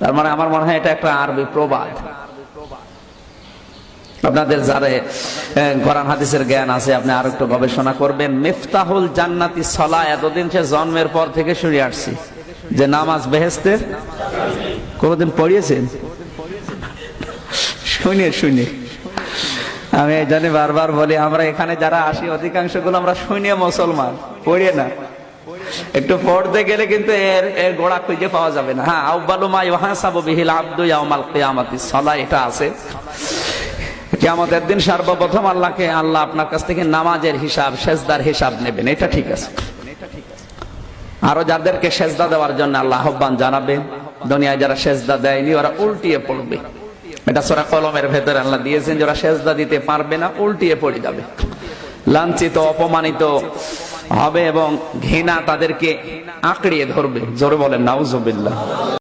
তার মানে আমার মনে হয় এটা একটা আরবি প্রবাদ। আপনাদের যারা কোরআন হাদিসের জ্ঞান আছে, আপনি আর একটু গবেষণা করবেন। মিফতাহুল জান্নাতি সলা, এতদিন সে জন্মের পর থেকে শুনে আসছি। যে নামাজ বেহেস্তের কোনদিন পড়িয়েছেন? শুনে শুনে। আমি এই বারবার বলি, আমরা এখানে যারা আসি অধিকাংশগুলো আমরা শুনে মুসলমান, পড়িয়ে না। একটু পড়তে গেলে কিন্তু এর এর গোড়া খুঁজে পাওয়া যাবে না। হ্যাঁ আউবালু মা বিহিল আব্দু ইয়াউমাল কিয়ামাতি। সালা এটা আছে। সর্বপ্রথম আল্লাহকে, আল্লাহ আপনার কাছ থেকে নামাজের হিসাব, সেজদার হিসাব নেবেন। এটা ঠিক আছে। আরও যাদেরকে সেজদা দেওয়ার জন্য আল্লাহ আহ্বান জানাবে, দুনিয়ায় যারা সেজদা দেয়নি, ওরা উল্টিয়ে পড়বে। এটা সোরা কলমের ভেতরে আল্লাহ দিয়েছেন যারা সেজদা দিতে পারবে না, উল্টিয়ে পড়ে যাবে। লাঞ্ছিত, অপমানিত হবে এবং ঘৃণা তাদেরকে আঁকড়িয়ে ধরবে। জোরে বলেন নাউজুবিল্লাহ।